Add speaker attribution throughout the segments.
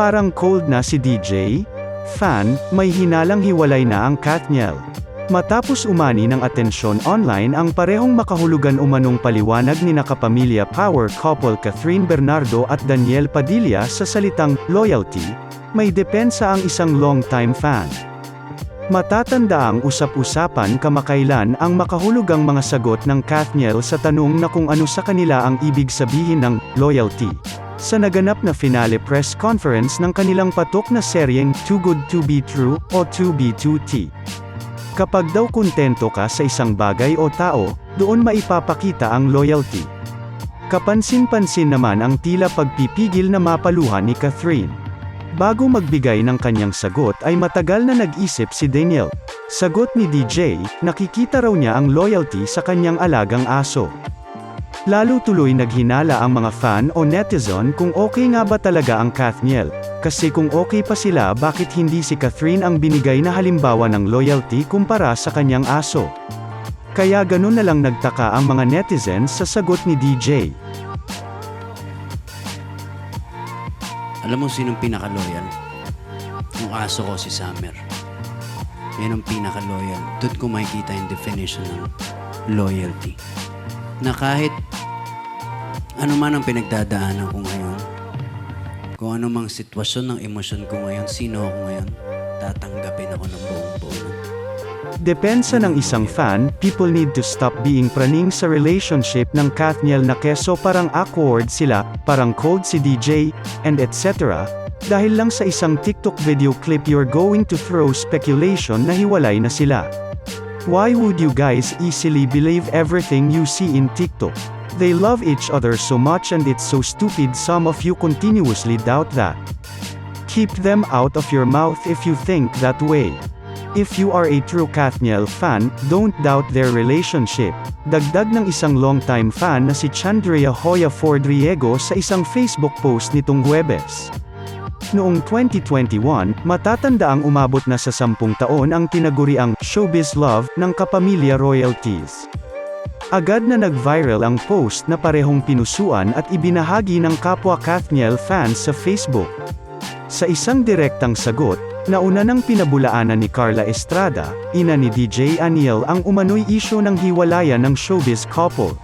Speaker 1: parang cold na si DJ? Fan, may hinalang hiwalay na ang Kathniel. Matapos umani ng atensyon online ang parehong makahulugan umanong paliwanag ni nakapamilya power couple Catherine Bernardo at Daniel Padilla sa salitang loyalty, may depensa ang isang long-time fan. Matatanda ang usap-usapan kamakailan ang makahulugang mga sagot ng Kathniel sa tanong na kung ano sa kanila ang ibig sabihin ng loyalty. Sa naganap na finale press conference ng kanilang patok na seryeng Too Good To Be True o To Be 2T. Kapag daw kontento ka sa isang bagay o tao, doon maipapakita ang loyalty. Kapansin-pansin naman ang tila pagpipigil na mapaluhan ni Catherine. Bago magbigay ng kanyang sagot ay matagal na nag-isip si Daniel. Sagot ni DJ, nakikita raw niya ang loyalty sa kanyang alagang aso. Lalo tuloy naghinala ang mga fan o netizen kung okay nga ba talaga ang Kathniel. Kasi kung okay pa sila bakit hindi si Catherine ang binigay na halimbawa ng loyalty kumpara sa kanyang aso. Kaya ganun na lang nagtaka ang mga netizens sa sagot ni DJ.
Speaker 2: Alam mo sinong pinaka-loyal? Yung aso ko si Summer. Yan ang pinaka-loyal. Doon ko makikita yung definition ng loyalty. Na kahit ano man ang pinagdadaanan ko ngayon, kung ano mang sitwasyon ng emosyon ko ngayon, sino ako ngayon, tatanggapin ako ng buong buo.
Speaker 1: Depensa ng isang fan, people need to stop being praning sa relationship ng Kathniel na keso parang awkward sila, parang cold si DJ, and etc. Dahil lang sa isang TikTok video clip you're going to throw speculation na hiwalay na sila. Why would you guys easily believe everything you see in TikTok? They love each other so much and it's so stupid some of you continuously doubt that. Keep them out of your mouth if you think that way. If you are a true Kathniel fan, don't doubt their relationship. Dagdag ng isang longtime fan na si Chandria Hoya Fordriego sa isang Facebook post nitong Huwebes. Noong 2021, matatanda ang umabot na sa sampung taon ang tinaguriang showbiz love ng kapamilya royalties. Agad na nag-viral ang post na parehong pinusuan at ibinahagi ng kapwa Kathniel fans sa Facebook. Sa isang direktang sagot, nauna nang pinabulaanan ni Carla Estrada, ina ni DJ Aniel ang umano'y isyo ng hiwalayan ng showbiz couple.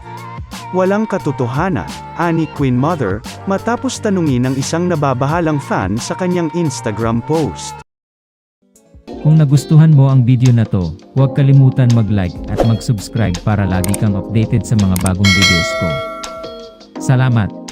Speaker 1: Walang katotohanan, ani Queen Mother, matapos tanungin ng isang nababahalang fan sa kanyang Instagram post.
Speaker 3: Kung nagustuhan mo ang video na to, huwag kalimutan mag-like at mag-subscribe para lagi kang updated sa mga bagong videos ko. Salamat!